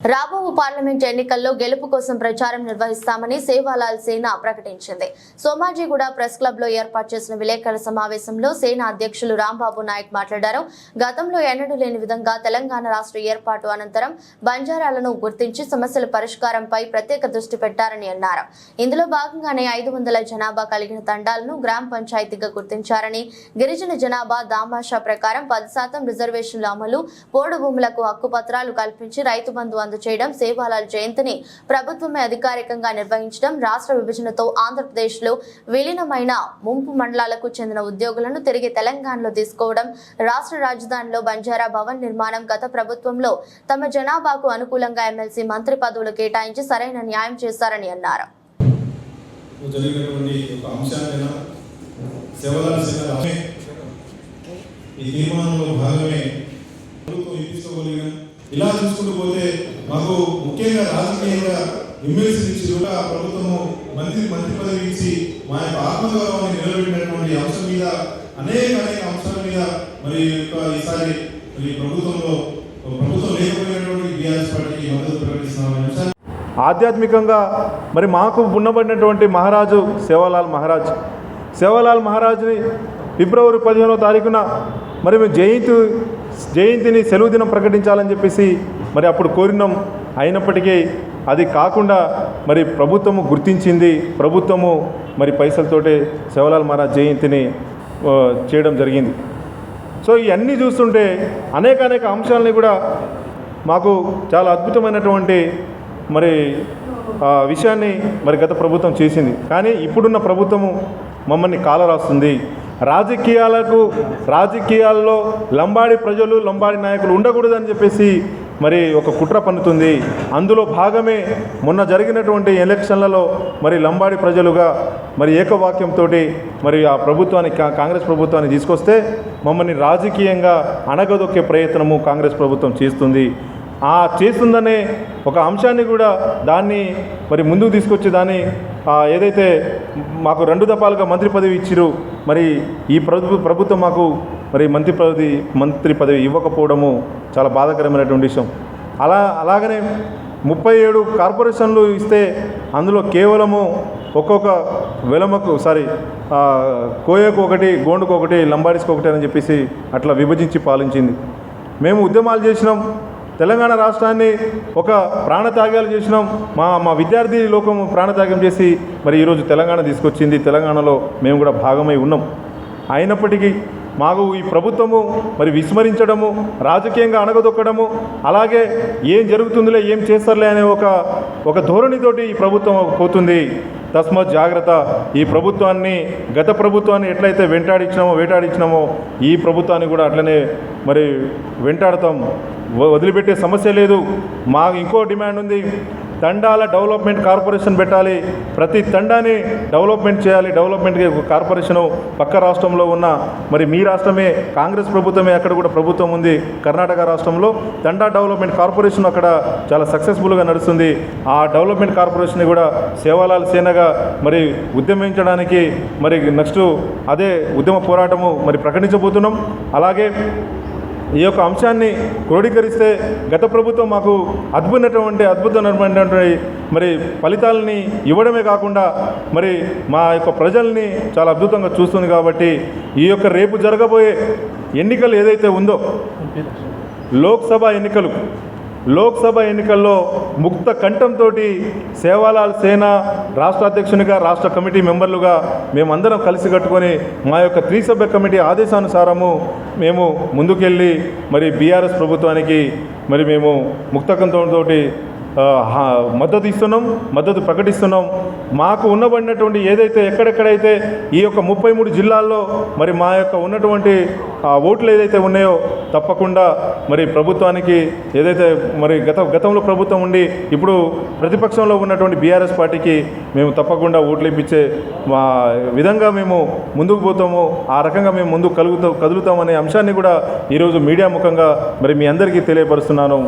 రాబో పార్లమెంట్ ఎన్నికల్లో గెలుపు కోసం ప్రచారం నిర్వహిస్తామని సేవాలాల్ సేన ప్రకటించింది. సోమాజిగూడ ప్రెస్ క్లబ్లో ఏర్పాటు చేసిన విలేకరుల సమావేశంలో సేన అధ్యక్షులు రాంబాబు నాయక్ మాట్లాడారు. గతంలో ఎన్నడూ లేని విధంగా తెలంగాణ రాష్ట్ర ఏర్పాటు అనంతరం బంజారాలను గుర్తించి సమస్యల పరిష్కారంపై ప్రత్యేక దృష్టి పెట్టారని అన్నారు. ఇందులో భాగంగానే ఐదు వందల జనాభా కలిగిన తండాలను గ్రామ పంచాయతీగా గుర్తించారని గిరిజన జనాభా దామాషా ప్రకారం పది శాతం రిజర్వేషన్ల అమలు పోడు భూములకు హక్కు పత్రాలు కల్పించి రైతు బంధు అందజేయడం సేవాలాల్ జయంతిని ప్రభుత్వమే అధికారికంగా నిర్వహించడం రాష్ట్ర విభజనతో ఆంధ్రప్రదేశ్లో విలీనమైన ముంపు మండలాలకు చెందిన ఉద్యోగులను తిరిగి తెలంగాణలో తీసుకోవడం రాష్ట్ర రాజధానిలో బంజారా భవన్ నిర్మాణం గత ప్రభుత్వంలో తమ జనాభాకు అనుకూలంగా ఎమ్మెల్సీ మంత్రి పదవులు కేటాయించి సరైన న్యాయం చేశారని అన్నారు. ఈ తీర్మానంలో భాగమే ఇలా చూసుకుంటూ పోతే మాకు ముఖ్యంగా రాజకీయంగా ఎమ్మెల్సీ నుంచి కూడా ప్రభుత్వము మంత్రి మంత్రి పదవి ఇచ్చి మా యొక్క ఆత్మగౌరవాన్ని నిలబెట్టినటువంటి అంశం మీద అనేక అనేక అంశాల మీద మరి ఈసారి మరి ప్రభుత్వంలో ప్రభుత్వం లేకపోయినటువంటి బీఆర్ఎస్ పార్టీకి మద్దతు ప్రకటిస్తున్నామని అంశాన్ని ఆధ్యాత్మికంగా మరి మాకు ఉన్నబడినటువంటి మహారాజు సేవాలాల్ మహారాజ్. సేవాలాల్ మహారాజుని ఫిబ్రవరి పదిహేనో తారీఖున మరి మేము జయంతి జయంతిని సెలవు దినం ప్రకటించాలని చెప్పేసి మరి అప్పుడు కోరినాం. అయినప్పటికీ అది కాకుండా మరి ప్రభుత్వము గుర్తించింది. ప్రభుత్వము మరి పైసలతోటే సేవలాల్ మహారాజ్ జయంతిని చేయడం జరిగింది. సో ఇవన్నీ చూస్తుంటే అనేక అనేక అంశాలని కూడా మాకు చాలా అద్భుతమైనటువంటి మరి ఆ విషయాన్ని మరి గత ప్రభుత్వం చేసింది. కానీ ఇప్పుడున్న ప్రభుత్వము మమ్మల్ని కాలరాస్తుంది. రాజకీయాలకు రాజకీయాల్లో లంబాడి ప్రజలు లంబాడి నాయకులు ఉండకూడదని చెప్పేసి మరి ఒక కుట్ర పన్నుతుంది. అందులో భాగమే మొన్న జరిగినటువంటి ఎలక్షన్లలో మరి లంబాడి ప్రజలుగా మరి ఏకవాక్యంతో మరి ఆ ప్రభుత్వాన్ని కా- కాంగ్రెస్ ప్రభుత్వాన్ని తీసుకొస్తే మమ్మల్ని రాజకీయంగా అణగదొక్కే ప్రయత్నము కాంగ్రెస్ ప్రభుత్వం చేస్తుంది. ఆ చేస్తుందనే ఒక అంశాన్ని కూడా దాన్ని మరి ముందుకు తీసుకొచ్చి దాన్ని ఏదైతే మాకు రెండు దఫాలుగా మంత్రి పదవి ఇచ్చిరు మరి ఈ ప్రభు ప్రభుత్వం మాకు మరి మంత్రి పదవి మంత్రి పదవి ఇవ్వకపోవడము చాలా బాధాకరమైనటువంటి విషయం. అలా అలాగనే ముప్పై ఏడు కార్పొరేషన్లు ఇస్తే అందులో కేవలము ఒక్కొక్క వెలమకు సారీ కోయకు ఒకటి గోండుకు ఒకటి లంబాడిస్కి ఒకటి అని చెప్పేసి అట్లా విభజించి పాలించింది. మేము ఉద్యమాలు చేసినాం. తెలంగాణ రాష్ట్రాన్ని ఒక ప్రాణత్యాగాలు చేసినాం. మా మా విద్యార్థి లోకం ప్రాణత్యాగం చేసి మరి ఈరోజు తెలంగాణ తీసుకొచ్చింది. తెలంగాణలో మేము కూడా భాగమై ఉన్నాం. అయినప్పటికీ మాకు ఈ ప్రభుత్వము మరి విస్మరించడము రాజకీయంగా అణగదొక్కడము అలాగే ఏం జరుగుతుందిలే ఏం చేస్తారులే అనే ఒక ఒక ధోరణితోటి ఈ ప్రభుత్వం పోతుంది. తస్మత్ జాగ్రత్త. ఈ ప్రభుత్వాన్ని గత ప్రభుత్వాన్ని ఎట్లయితే వెంటాడించినామో వేటాడించినామో ఈ ప్రభుత్వాన్ని కూడా అట్లనే మరి వెంటాడతాం. వదిలిపెట్టే సమస్య లేదు. మా ఇంకో డిమాండ్ ఉంది. తండాల డెవలప్మెంట్ కార్పొరేషన్ పెట్టాలి. ప్రతి తండాని డెవలప్మెంట్ చేయాలి. డెవలప్మెంట్ కార్పొరేషను పక్క రాష్ట్రంలో ఉన్న మరి మీ రాష్ట్రమే కాంగ్రెస్ ప్రభుత్వమే అక్కడ కూడా ప్రభుత్వం ఉంది. కర్ణాటక రాష్ట్రంలో తండా డెవలప్మెంట్ కార్పొరేషన్ అక్కడ చాలా సక్సెస్ఫుల్గా నడుస్తుంది. ఆ డెవలప్మెంట్ కార్పొరేషన్ కూడా సేవాలాల్ సేనగా మరి ఉద్యమించడానికి మరి నెక్స్ట్ అదే ఉద్యమ పోరాటము మరి ప్రకటించబోతున్నాం. అలాగే ఈ యొక్క అంశాన్ని క్రోడీకరిస్తే గత ప్రభుత్వం మాకు అద్భుతమైనటువంటి అద్భుతమైనటువంటి మరి ఫలితాలని ఇవ్వడమే కాకుండా మరి మా యొక్క ప్రజల్ని చాలా అద్భుతంగా చూస్తుంది కాబట్టి ఈ యొక్క రేపు జరగబోయే ఎన్నికలు ఏదైతే ఉందో లోక్సభ ఎన్నికలు లోక్సభ ఎన్నికల్లో ముక్త కంఠంతో సేవాలాల్ సేన రాష్ట్ర అధ్యక్షునిగా రాష్ట్ర కమిటీ మెంబర్లుగా మేమందరం కలిసి కట్టుకొని మా యొక్క త్రిసభ్య కమిటీ ఆదేశానుసారము మేము ముందుకెళ్ళి మరి బీఆర్ఎస్ ప్రభుత్వానికి మరి మేము ముక్తకంతో కంఠంతో మద్దతు ఇస్తున్నాం మద్దతు ప్రకటిస్తున్నాం. మాకు ఉన్నబడినటువంటి ఏదైతే ఎక్కడెక్కడైతే ఈ యొక్క ముప్పై మూడు జిల్లాల్లో మరి మా యొక్క ఉన్నటువంటి ఓట్లు ఏదైతే ఉన్నాయో తప్పకుండా మరి ప్రభుత్వానికి ఏదైతే మరి గత గతంలో ప్రభుత్వం ఉండి ఇప్పుడు ప్రతిపక్షంలో ఉన్నటువంటి బీఆర్ఎస్ పార్టీకి మేము తప్పకుండా ఓట్లు ఇప్పించే మా విధంగా మేము ముందుకు పోతాము. ఆ రకంగా మేము ముందుకు కలుగుతాం కదులుతామనే అంశాన్ని కూడా ఈరోజు మీడియా ముఖంగా మరి మీ అందరికీ తెలియపరుస్తున్నాను.